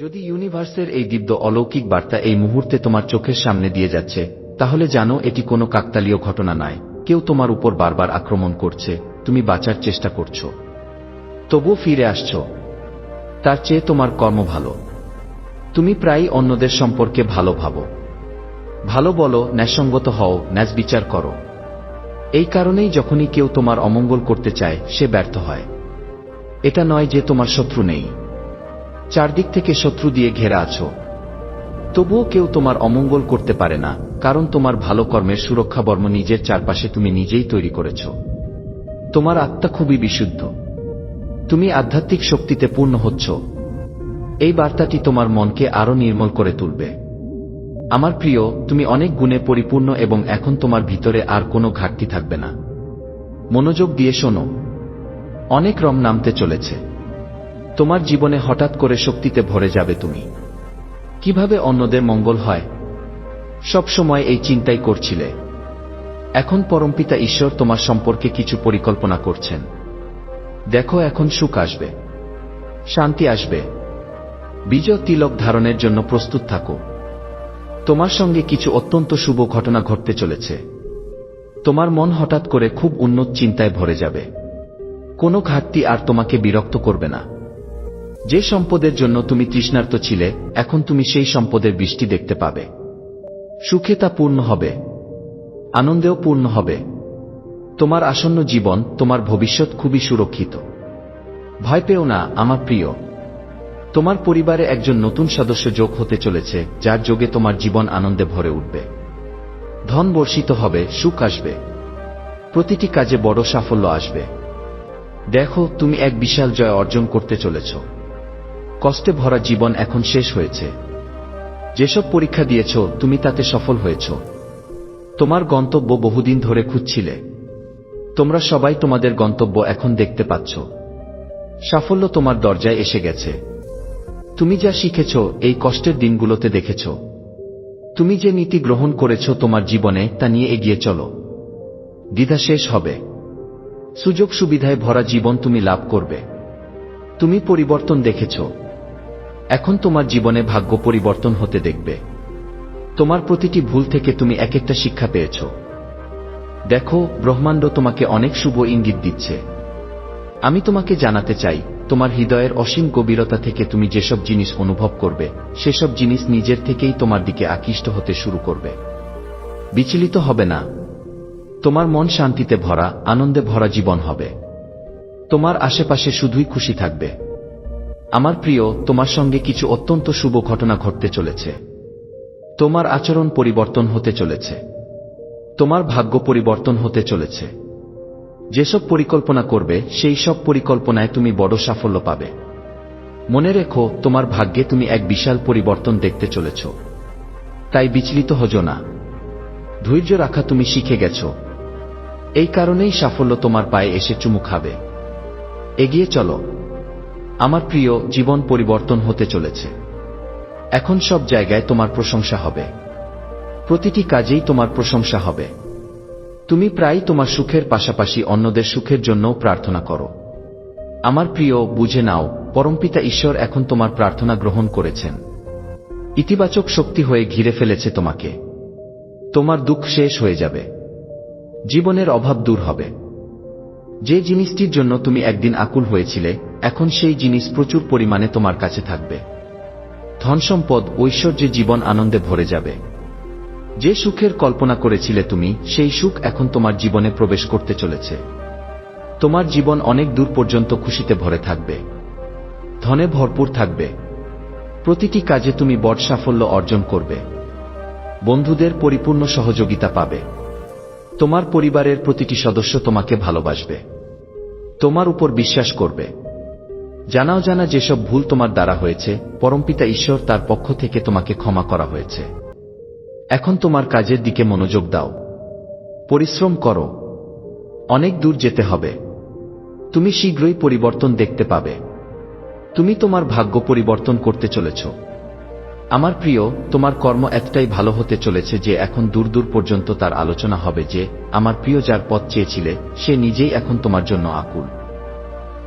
যদি ইউনিভার্সের এই দিব্য অলৌকিক বার্তা এই মুহূর্তে তোমার চোখের সামনে দিয়ে যাচ্ছে, তাহলে জানো এটি কোনো কাকতালীয় ঘটনা নয়। কেউ তোমার উপর বারবার আক্রমণ করছে, তুমি বাঁচার চেষ্টা করছ। তবুও ফিরে আসছ। তার চেয়ে তোমার কর্ম ভালো। তুমি প্রায়ই অন্যদের সম্পর্কে ভালো ভাবো। ভালো বলো, ন্যায়সঙ্গত হও ন্যাস বিচার করো। এই কারণেই যখনই কেউ তোমার অমঙ্গল করতে চায়, সে ব্যর্থ হয়। এটা নয় যে তোমার শত্রু নেই। চারদিক থেকে শত্রু দিয়ে ঘেরা আছো। তবুও কেউ তোমার অমঙ্গল করতে পারে না, কারণ তোমার ভালো কর্মের সুরক্ষা বর্ম নিজের চারপাশে তুমি নিজেই তৈরি করেছ। তোমার আত্মা খুবই বিশুদ্ধ। তুমি আধ্যাত্মিক শক্তিতে পূর্ণ হচ্ছ। এই বার্তাটি তোমার মনকে আরও নির্মল করে তুলবে। আমার প্রিয়, তুমি অনেক গুণে পরিপূর্ণ এবং এখন তোমার ভিতরে আর কোনো ঘাটতি থাকবে না। মনোযোগ দিয়ে শোনো। অনেক রম নামতে চলেছে। তোমার জীবনে হঠাৎ করে শক্তিতে ভরে যাবে তুমি। কীভাবে অন্যদের মঙ্গল হয়? সব সময় এই চিন্তাই করছিলে। এখন পরমপিতা ঈশ্বর তোমার সম্পর্কে কিছু পরিকল্পনা করছেন। দেখো এখন সুখ আসবে, শান্তি আসবে। বিজয় তিলক ধারণের জন্য প্রস্তুত থাকো। তোমার সঙ্গে কিছু অত্যন্ত শুভ ঘটনা ঘটতে চলেছে। তোমার মন হঠাৎ করে খুব উন্নত চিন্তায় ভরে যাবে। কোনো ঘাটতি আর তোমাকে বিরক্ত করবে না। যে সম্পদের জন্য তুমি তৃষ্ণার্ত ছিলে, এখন তুমি সেই সম্পদের বৃষ্টি দেখতে পাবে। সুখে তা পূর্ণ হবে। আনন্দেও পূর্ণ হবে। তোমার আসন্ন জীবন, তোমার ভবিষ্যৎ খুবই সুরক্ষিত। ভয় পেও না, আমার প্রিয়। তোমার পরিবারে একজন নতুন সদস্য যোগ হতে চলেছে, যার যোগে তোমার জীবন আনন্দে ভরে উঠবে। ধন বর্ষিত হবে, সুখ আসবে। প্রতিটি কাজে বড় সাফল্য আসবে। দেখো, তুমি এক বিশাল জয় অর্জন করতে চলেছ। কষ্টে ভরা জীবন এখন শেষ হয়েছে। যেসব পরীক্ষা দিয়েছ, তুমি তাতে সফল হয়েছ। তোমার গন্তব্য বহুদিন ধরে খুঁজছিলে। তোমরা সবাই তোমাদের গন্তব্য এখন দেখতে পাচ্ছ। সাফল্য তোমার দরজায় এসে গেছে। তুমি যা শিখেছ, এই কষ্টের দিনগুলোতে দেখেছ। তুমি যে নীতি গ্রহণ করেছ তোমার জীবনে, তা নিয়ে এগিয়ে চলো। দ্বিধা শেষ হবে। সুযোগ সুবিধায় ভরা জীবন তুমি লাভ করবে। তুমি পরিবর্তন দেখেছ। এখন তোমার জীবনে ভাগ্য পরিবর্তন হতে দেখবে। তোমার প্রতিটি ভুল থেকে তুমি এক একটা শিক্ষা পেয়েছ। দেখো, ব্রহ্মাণ্ড তোমাকে অনেক শুভ ইঙ্গিত দিচ্ছে। আমি তোমাকে জানাতে চাই, তোমার হৃদয়ের অসীম গভীরতা থেকে তুমি যেসব জিনিস অনুভব করবে, সেসব জিনিস নিজের থেকেই তোমার দিকে আকৃষ্ট হতে শুরু করবে। বিচলিত হবে না। তোমার মন শান্তিতে ভরা, আনন্দে ভরা জীবন হবে। তোমার আশেপাশে শুধুই খুশি থাকবে। আমার প্রিয়, তোমার সঙ্গে কিছু অত্যন্ত শুভ ঘটনা ঘটতে চলেছে। তোমার আচরণ পরিবর্তন হতে চলেছে। তোমার ভাগ্য পরিবর্তন হতে চলেছে। যেসব পরিকল্পনা করবে, সেই সব পরিকল্পনায় তুমি বড় সাফল্য পাবে। মনে রেখো, তোমার ভাগ্যে তুমি এক বিশাল পরিবর্তন দেখতে চলেছ। তাই বিচলিত হজ না। ধৈর্য রাখা তুমি শিখে গেছ। এই কারণেই সাফল্য তোমার পায়ে এসে চুমু খাবে। এগিয়ে চলো। আমার প্রিয়, জীবন পরিবর্তন হতে চলেছে। এখন সব জায়গায় তোমার প্রশংসা হবে। প্রতিটি কাজেই তোমার প্রশংসা হবে। তুমি প্রায় তোমার সুখের পাশাপাশি অন্যদের সুখের জন্যও প্রার্থনা করো। আমার প্রিয়, বুঝে নাও পরমপিতা ঈশ্বর এখন তোমার প্রার্থনা গ্রহণ করেছেন। ইতিবাচক শক্তি হয়ে ঘিরে ফেলেছে তোমাকে। তোমার দুঃখ শেষ হয়ে যাবে। জীবনের অভাব দূর হবে। যে জিনিসটির জন্য তুমি একদিন আকুল হয়েছিলে, এখন সেই জিনিস প্রচুর পরিমাণে তোমার কাছে থাকবে। ধনসম্পদ ঐশ্বর্যে জীবন আনন্দে ভরে যাবে। যে সুখের কল্পনা করেছিলে তুমি, সেই সুখ এখন তোমার জীবনে প্রবেশ করতে চলেছে। তোমার জীবন অনেক দূর পর্যন্ত খুশিতে ভরে থাকবে। ধনে ভরপুর থাকবে। প্রতিটি কাজে তুমি বড় সাফল্য অর্জন করবে। বন্ধুদের পরিপূর্ণ সহযোগিতা পাবে। তোমার পরিবারের প্রতিটি সদস্য তোমাকে ভালোবাসবে। তোমার উপর বিশ্বাস করবে। জানাও জানা যেসব ভুল তোমার দ্বারা হয়েছে পরমপিতা ঈশ্বর তার পক্ষ থেকে তোমাকে ক্ষমা করা হয়েছে। এখন তোমার কাজের দিকে মনোযোগ দাও। পরিশ্রম করো। অনেক দূর যেতে হবে। তুমি শীঘ্রই পরিবর্তন দেখতে পাবে। তুমি তোমার ভাগ্য পরিবর্তন করতে চলেছ। আমার প্রিয়, তোমার কর্ম এতটাই ভালো হতে চলেছে যে এখন দূর দূর পর্যন্ত তার আলোচনা হবে যে, আমার প্রিয় যার পথ চেয়েছিলে, সে নিজেই এখন তোমার জন্য আকুল।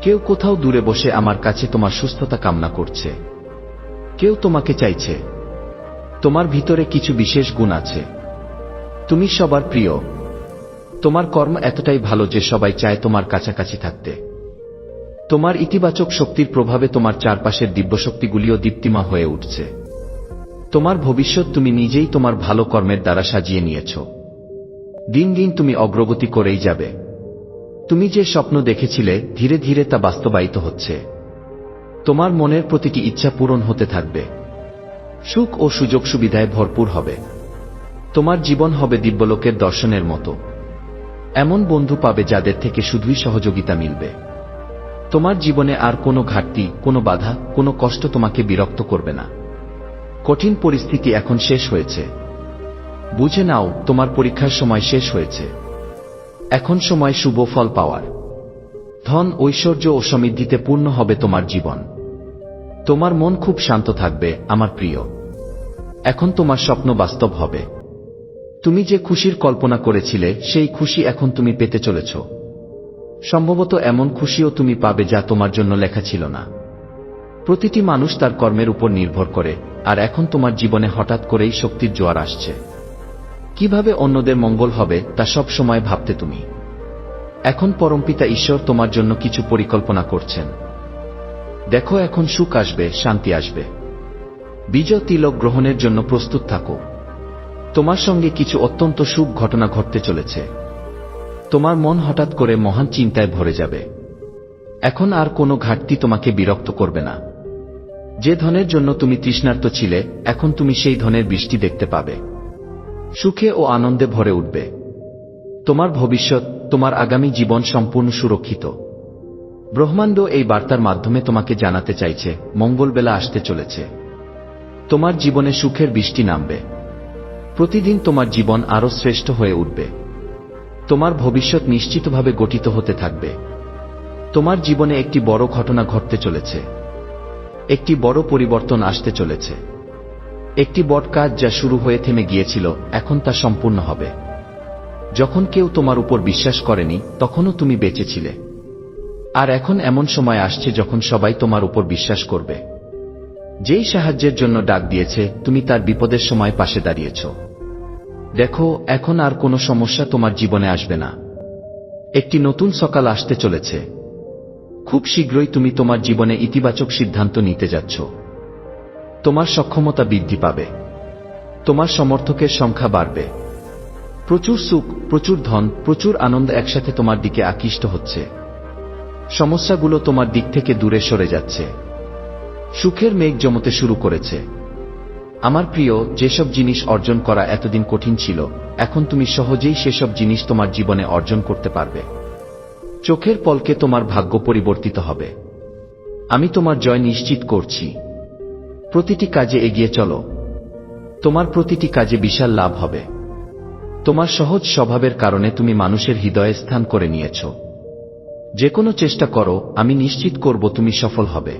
কেউ কোথাও দূরে বসে আমার কাছে তোমার সুস্থতা কামনা করছে। কেউ তোমাকে চাইছে। তোমার ভিতরে কিছু বিশেষ গুণ আছে। তুমি সবার প্রিয়। তোমার কর্ম এতটাই ভালো যে সবাই চায় তোমার কাছাকাছি থাকতে। তোমার ইতিবাচক শক্তির প্রভাবে তোমার চারপাশের দিব্যশক্তিগুলিও দীপ্তিমা হয়ে উঠছে। তোমার ভবিষ্যৎ তুমি নিজেই তোমার ভালো কর্মের দ্বারা সাজিয়ে নিয়েছ। দিন দিন তুমি অগ্রগতি করেই যাবে। তুমি যে স্বপ্ন দেখেছিলে, ধীরে ধীরে তা বাস্তবায়িত হচ্ছে। তোমার মনের প্রতিটি ইচ্ছা পূরণ হতে থাকবে। সুখ ও সুযোগ সুবিধায় ভরপুর হবে। তোমার জীবন হবে দিব্যলোকের দর্শনের মতো। এমন বন্ধু পাবে যাদের থেকে শুধুই সহযোগিতা মিলবে। তোমার জীবনে আর কোনো ঘাটতি, কোনো বাধা, কোনো কষ্ট তোমাকে বিরক্ত করবে না। কঠিন পরিস্থিতি এখন শেষ হয়েছে। বুঝে নাও, তোমার পরীক্ষার সময় শেষ হয়েছে। এখন সময় শুভ ফল পাওয়ার। ধন, ঐশ্বর্য ও সমৃদ্ধিতে পূর্ণ হবে তোমার জীবন। তোমার মন খুব শান্ত থাকবে, আমার প্রিয়। এখন তোমার স্বপ্ন বাস্তব হবে। তুমি যে খুশির কল্পনা করেছিলে, সেই খুশি এখন তুমি পেতে চলেছ। সম্ভবত এমন খুশিও তুমি পাবে যা তোমার জন্য লেখা ছিল না। প্রতিটি মানুষ তার কর্মের উপর নির্ভর করে, আর এখন তোমার জীবনে হঠাৎ করেই শক্তির জোয়ার আসছে। কীভাবে অন্যদের মঙ্গল হবে, তা সব সময় ভাবতে তুমি। এখন পরমপিতা ঈশ্বর তোমার জন্য কিছু পরিকল্পনা করছেন। দেখো, এখন সুখ আসবে, শান্তি আসবে। বিজয় তিলক গ্রহণের জন্য প্রস্তুত থাকো। তোমার সঙ্গে কিছু অত্যন্ত সুখ ঘটনা ঘটতে চলেছে। তোমার মন হঠাৎ করে মহান চিন্তায় ভরে যাবে। এখন আর কোনো ঘাটতি তোমাকে বিরক্ত করবে না। যে ধনের জন্য তুমি তৃষ্ণার্ত ছিলে, এখন তুমি সেই ধনের বৃষ্টি দেখতে পাবে। সুখে ও আনন্দে ভরে উঠবে। তোমার ভবিষ্যৎ, তোমার আগামী জীবন সম্পূর্ণ সুরক্ষিত। ব্রহ্মাণ্ড এই বার্তার মাধ্যমে তোমাকে জানাতে চাইছে, মঙ্গলবেলা আসতে চলেছে। তোমার জীবনে সুখের বৃষ্টি নামবে। প্রতিদিন তোমার জীবন আরও শ্রেষ্ঠ হয়ে উঠবে। তোমার ভবিষ্যৎ নিশ্চিতভাবে গঠিত হতে থাকবে। তোমার জীবনে একটি বড় ঘটনা ঘটতে চলেছে। একটি বড় পরিবর্তন আসতে চলেছে। একটি বট কাজ যা শুরু হয়ে থেমে গিয়েছিল, এখন তা সম্পূর্ণ হবে। যখন কেউ তোমার উপর বিশ্বাস করেনি, তখনও তুমি বেঁচেছিলে আর এখন এমন সময় আসছে যখন সবাই তোমার উপর বিশ্বাস করবে। যেই সাহায্যের জন্য ডাক দিয়েছে, তুমি তার বিপদের সময় পাশে দাঁড়িয়েছ। দেখো, এখন আর কোনো সমস্যা তোমার জীবনে আসবে না। একটি নতুন সকাল আসতে চলেছে। খুব শীঘ্রই তুমি তোমার জীবনে ইতিবাচক সিদ্ধান্ত নিতে যাচ্ছ। তোমার সক্ষমতা বৃদ্ধি পাবে। তোমার সমর্থকের সংখ্যা বাড়বে। প্রচুর সুখ, প্রচুর ধন, প্রচুর আনন্দ একসাথে তোমার দিকে আকৃষ্ট হচ্ছে। সমস্যাগুলো তোমার দিক থেকে দূরে সরে যাচ্ছে। সুখের মেঘ জমতে শুরু করেছে। আমার প্রিয়, যেসব জিনিস অর্জন করা এতদিন কঠিন ছিল, এখন তুমি সহজেই সেসব জিনিস তোমার জীবনে অর্জন করতে পারবে। চোখের পলকে তোমার ভাগ্য পরিবর্তিত হবে। আমি তোমার জয় নিশ্চিত করছি। প্রতিটি কাজে এগিয়ে চলো। তোমার প্রতিটি কাজে বিশাল লাভ হবে। তোমার সহজ স্বভাবের কারণে তুমি মানুষের হৃদয়ে স্থান করে নিয়েছ। যে কোনো চেষ্টা করো, আমি নিশ্চিত করব তুমি সফল হবে।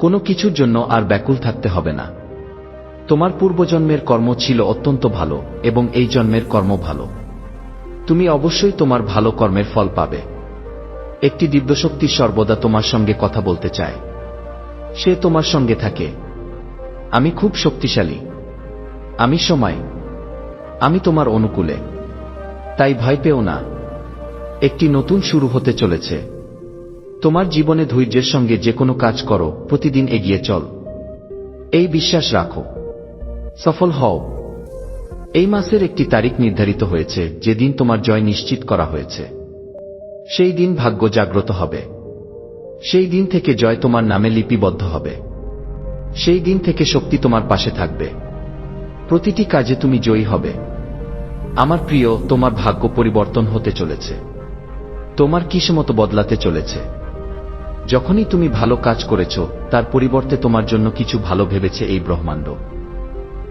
কোনো কিছুর জন্য আর ব্যাকুল থাকতে হবে না। তোমার পূর্বজন্মের কর্ম ছিল অত্যন্ত ভালো, এবং এই জন্মের কর্ম ভালো। তুমি অবশ্যই তোমার ভালো কর্মের ফল পাবে। একটি দিব্যশক্তি সর্বদা তোমার সঙ্গে কথা বলতে চায়। সে তোমার সঙ্গে থাকে। আমি খুব শক্তিশালী। আমি সময়। আমি তোমার অনুকূলে। তাই ভয় পেও না। একটি নতুন শুরু হতে চলেছে। তোমার জীবনে ধৈর্যের সঙ্গে যে কোনো কাজ করো, প্রতিদিন এগিয়ে চল। এই বিশ্বাস রাখো। সফল হও। এই মাসের একটি তারিখ নির্ধারিত হয়েছে, যেদিন তোমার জয় নিশ্চিত করা হয়েছে। সেই দিন ভাগ্য জাগ্রত হবে। সেই দিন থেকে জয় তোমার নামে লিপিবদ্ধ হবে। সেই দিন থেকে শক্তি তোমার পাশে থাকবে। প্রতিটি কাজে তুমি জয়ী হবে। আমার প্রিয়, তোমার ভাগ্য পরিবর্তন হতে চলেছে। তোমার কিসমত বদলাতে চলেছে। যখনই তুমি ভালো কাজ করেছ, তার পরিবর্তে তোমার জন্য কিছু ভালো ভেবেছে এই ব্রহ্মাণ্ড।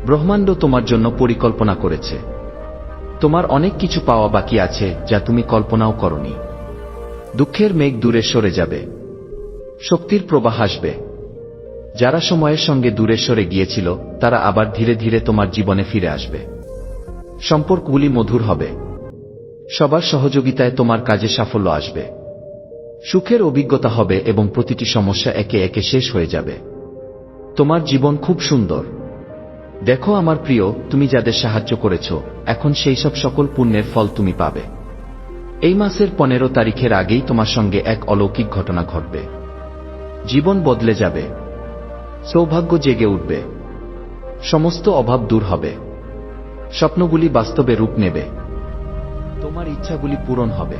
ব্রহ্মাণ্ড তোমার জন্য পরিকল্পনা করেছে। তোমার অনেক কিছু পাওয়া বাকি আছে, যা তুমি কল্পনাও করনি। দুঃখের মেঘ দূরে সরে যাবে। শক্তির প্রবাহ আসবে। যারা সময়ের সঙ্গে দূরে সরে গিয়েছিল, তারা আবার ধীরে ধীরে তোমার জীবনে ফিরে আসবে। সম্পর্কগুলি মধুর হবে। সবার সহযোগিতায় তোমার কাজে সাফল্য আসবে। সুখের অভিজ্ঞতা হবে এবং প্রতিটি সমস্যা একে একে শেষ হয়ে যাবে। তোমার জীবন খুব সুন্দর। দেখো আমার প্রিয়, তুমি যাদের সাহায্য করেছ, এখন সেই সব সকল পুণ্যের ফল তুমি পাবে। এই মাসের পনেরো তারিখের আগেই তোমার সঙ্গে এক অলৌকিক ঘটনা ঘটবে। জীবন বদলে যাবে। সৌভাগ্য জেগে উঠবে। সমস্ত অভাব দূর হবে। স্বপ্নগুলি বাস্তবে রূপ নেবে। তোমার ইচ্ছাগুলি পূরণ হবে।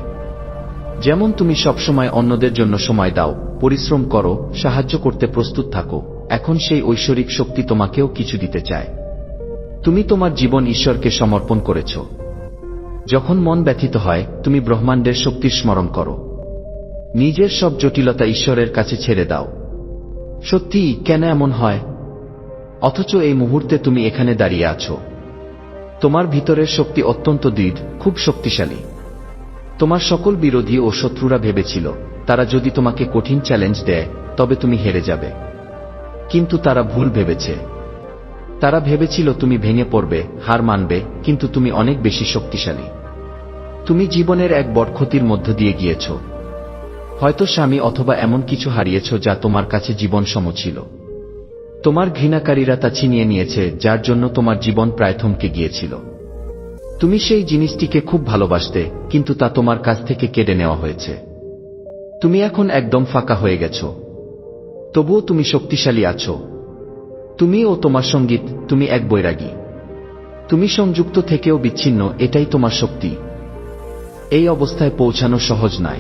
যেমন তুমি সবসময় অন্যদের জন্য সময় দাও, পরিশ্রম করো, সাহায্য করতে প্রস্তুত থাকো, এখন সেই ঐশ্বরিক শক্তি তোমাকেও কিছু দিতে চায়। তুমি তোমার জীবন ঈশ্বরকে সমর্পণ করেছ। যখন মন ব্যথিত হয়, তুমি ব্রহ্মাণ্ডের শক্তির স্মরণ করো। নিজের সব জটিলতা ঈশ্বরের কাছে ছেড়ে দাও। সত্যি কেন এমন হয়? অথচ এই মুহূর্তে তুমি এখানে দাঁড়িয়ে আছো। তোমার ভিতরের শক্তি অত্যন্ত দৃঢ়, খুব শক্তিশালী। তোমার সকল বিরোধী ও শত্রুরা ভেবেছিল, তারা যদি তোমাকে কঠিন চ্যালেঞ্জ দেয়, তবে তুমি হেরে যাবে। কিন্তু তারা ভুল ভেবেছে। তারা ভেবেছিল তুমি ভেঙে পড়বে, হার মানবে, কিন্তু তুমি অনেক বেশি শক্তিশালী। তুমি জীবনের এক বড় ক্ষতির মধ্য দিয়ে গিয়েছ। হয়তো স্বামী অথবা এমন কিছু হারিয়েছ যা তোমার কাছে জীবন সম ছিল। তোমার ঘৃণাকারীরা তা ছিনিয়ে নিয়েছে, যার জন্য তোমার জীবন প্রায় থমকে গিয়েছিল। তুমি সেই জিনিসটিকে খুব ভালোবাসতে, কিন্তু তা তোমার কাছ থেকে কেড়ে নেওয়া হয়েছে। তুমি এখন একদম ফাঁকা হয়ে গেছ। তবুও তুমি শক্তিশালী আছো। তুমি ও তোমার সংগীত, তুমি এক বৈরাগী। তুমি সংযুক্ত থেকেও বিচ্ছিন্ন, এটাই তোমার শক্তি। এই অবস্থায় পৌঁছানো সহজ নয়।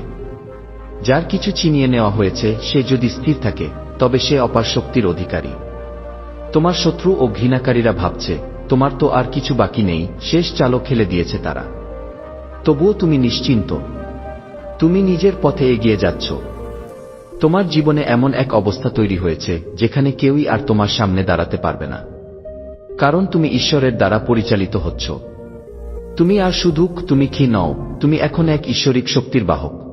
যার কিছু চিনিয়ে নেওয়া হয়েছে, সে যদি স্থির থাকে, তবে সে অপার শক্তির অধিকারী। তোমার শত্রু ও ঘৃণাকারীরা ভাবছে, তোমার তো আর কিছু বাকি নেই, শেষ চালক খেলে দিয়েছে তারা। তবুও তুমি নিশ্চিন্ত। তুমি নিজের পথে এগিয়ে যাচ্ছ। তোমার জীবনে এমন এক অবস্থা তৈরি হয়েছে, যেখানে কেউই আর তোমার সামনে দাঁড়াতে পারবে না। কারণ তুমি ঈশ্বরের দ্বারা পরিচালিত হচ্ছ। তুমি আর শুধু তুমি কি নও, তুমি এখন এক ঈশ্বরিক শক্তির বাহক।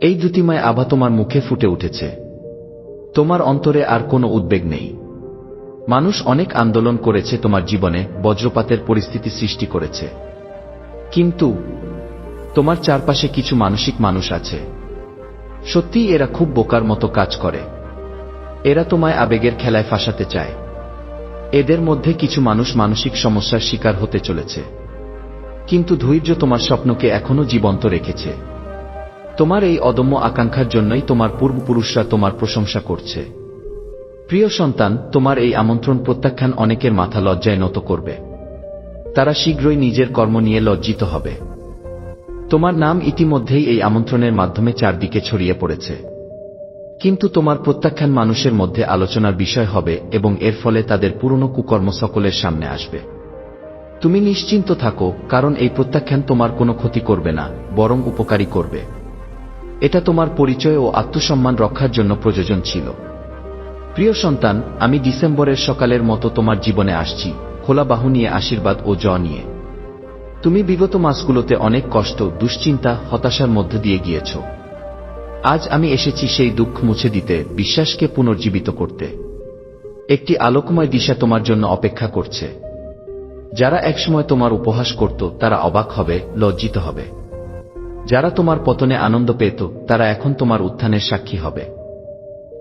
এই দ্যুতিময় আভা তোমার মুখে ফুটে উঠেছে। তোমার অন্তরে আর কোনো উদ্বেগ নেই। মানুষ অনেক আন্দোলন করেছে তোমার জীবনে, বজ্রপাতের পরিস্থিতি সৃষ্টি করেছে। কিন্তু তোমার চারপাশে কিছু মানসিক মানুষ আছে। সত্যি এরা খুব বোকার মতো কাজ করে। এরা তোমায় আবেগের খেলায় ফাঁসাতে চায়। এদের মধ্যে কিছু মানুষ মানসিক সমস্যার শিকার হতে চলেছে। কিন্তু ধৈর্য তোমার স্বপ্নকে এখনও জীবন্ত রেখেছে। তোমার এই অদম্য আকাঙ্ক্ষার জন্যই তোমার পূর্বপুরুষরা তোমার প্রশংসা করছে। প্রিয় সন্তান, তোমার এই আমন্ত্রণ প্রত্যাখ্যান অনেকের মাথা লজ্জায় নত করবে। তারা শীঘ্রই নিজের কর্ম নিয়ে লজ্জিত হবে। তোমার নাম ইতিমধ্যেই এই আমন্ত্রণের মাধ্যমে চারদিকে ছড়িয়ে পড়েছে। কিন্তু তোমার প্রত্যাখ্যান মানুষের মধ্যে আলোচনার বিষয় হবে এবং এর ফলে তাদের পুরনো কুকর্ম সকলের সামনে আসবে। তুমি নিশ্চিন্ত থাকো, কারণ এই প্রত্যাখ্যান তোমার কোনো ক্ষতি করবে না, বরং উপকারী করবে। এটা তোমার পরিচয় ও আত্মসম্মান রক্ষার জন্য প্রয়োজন ছিল। প্রিয় সন্তান, আমি ডিসেম্বরের সকালের মতো তোমার জীবনে আসছি। খোলা বাহু নিয়ে আশীর্বাদ ও জ নিয়ে। তুমি বিগত মাসগুলোতে অনেক কষ্ট, দুশ্চিন্তা, হতাশার মধ্য দিয়ে গিয়েছ। আজ আমি এসেছি সেই দুঃখ মুছে দিতে, বিশ্বাসকে পুনর্জীবিত করতে। একটি আলোকময় দিশা তোমার জন্য অপেক্ষা করছে। যারা একসময় তোমার উপহাস করত, তারা অবাক হবে, লজ্জিত হবে। যারা তোমার পতনে আনন্দ পেত, তারা এখন তোমার উত্থানের সাক্ষী হবে।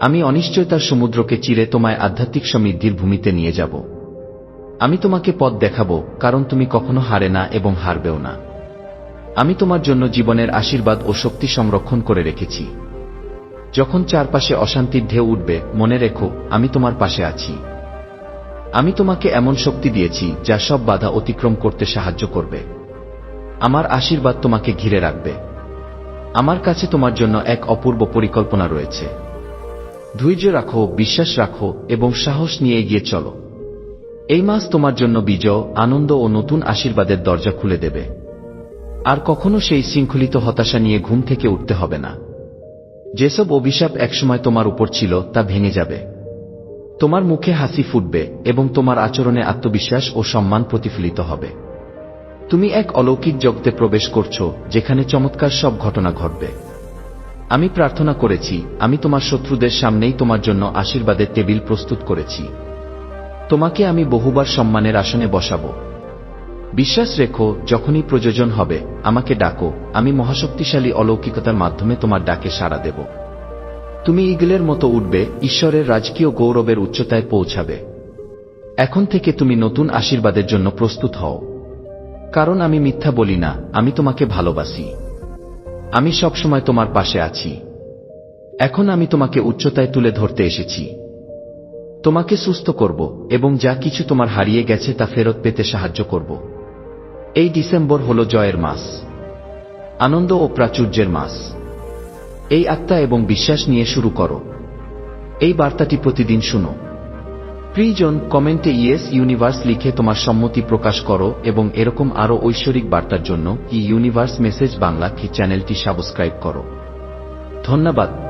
আমি অনিশ্চয়তার সমুদ্রকে চিরে তোমায় আধ্যাত্মিক সমৃদ্ধির ভূমিতে নিয়ে যাব। আমি তোমাকে পথ দেখাবো, কারণ তুমি কখনো হারে না এবং হারবেও না। আমি তোমার জন্য জীবনের আশীর্বাদ ও শক্তি সংরক্ষণ করে রেখেছি। যখন চারপাশে অশান্তির ঢেউ উঠবে, মনে রেখো, আমি তোমার পাশে আছি। আমি তোমাকে এমন শক্তি দিয়েছি, যা সব বাধা অতিক্রম করতে সাহায্য করবে। আমার আশীর্বাদ তোমাকে ঘিরে রাখবে। আমার কাছে তোমার জন্য এক অপূর্ব পরিকল্পনা রয়েছে। ধৈর্য রাখো, বিশ্বাস রাখো এবং সাহস নিয়ে এগিয়ে চলো। এই মাস তোমার জন্য বিজয়, আনন্দ ও নতুন আশীর্বাদের দরজা খুলে দেবে। আর কখনো সেই শৃঙ্খলিত হতাশা নিয়ে ঘুম থেকে উঠতে হবে না। যেসব অভিশাপ একসময় তোমার উপর ছিল, তা ভেঙে যাবে। তোমার মুখে হাসি ফুটবে এবং তোমার আচরণে আত্মবিশ্বাস ও সম্মান প্রতিফলিত হবে। তুমি এক অলৌকিক জগতে প্রবেশ করছ, যেখানে চমৎকার সব ঘটনা ঘটবে। আমি প্রার্থনা করেছি, আমি তোমার শত্রুদের সামনেই তোমার জন্য আশীর্বাদের টেবিল প্রস্তুত করেছি। তোমাকে আমি বহুবার সম্মানের আসনে বসাবো। বিশ্বাস রেখো, যখনই প্রয়োজন হবে, আমাকে ডাকো, আমি মহাশক্তিশালী অলৌকিকতার মাধ্যমে তোমার ডাকে সাড়া দেব। তুমি ইগলের মতো উঠবে, ঈশ্বরের রাজকীয় গৌরবের উচ্চতায় পৌঁছাবে। এখন থেকে তুমি নতুন আশীর্বাদের জন্য প্রস্তুত হও। কারণ আমি মিথ্যা বলি না, আমি তোমাকে ভালোবাসি। আমি সবসময় তোমার পাশে আছি। এখন আমি তোমাকে উচ্চতায় তুলে ধরতে এসেছি। তোমাকে সুস্থ করব এবং যা কিছু তোমার হারিয়ে গেছে তা ফেরত পেতে সাহায্য করব। এই ডিসেম্বর হল জয়ের মাস। আনন্দ ও প্রাচুর্যের মাস। এই আত্মা এবং বিশ্বাস নিয়ে শুরু করো। এই বার্তাটি প্রতিদিন শুনো। প্রিজন কমেন্টে ইয়েস ইউনিভার্স লিখে তোমার সম্মতি প্রকাশ করো এবং এরকম আরও ঐশ্বরিক বার্তার জন্য ই ইউনিভার্স মেসেজ বাংলা কি চ্যানেলটি সাবস্ক্রাইব করো। ধন্যবাদ।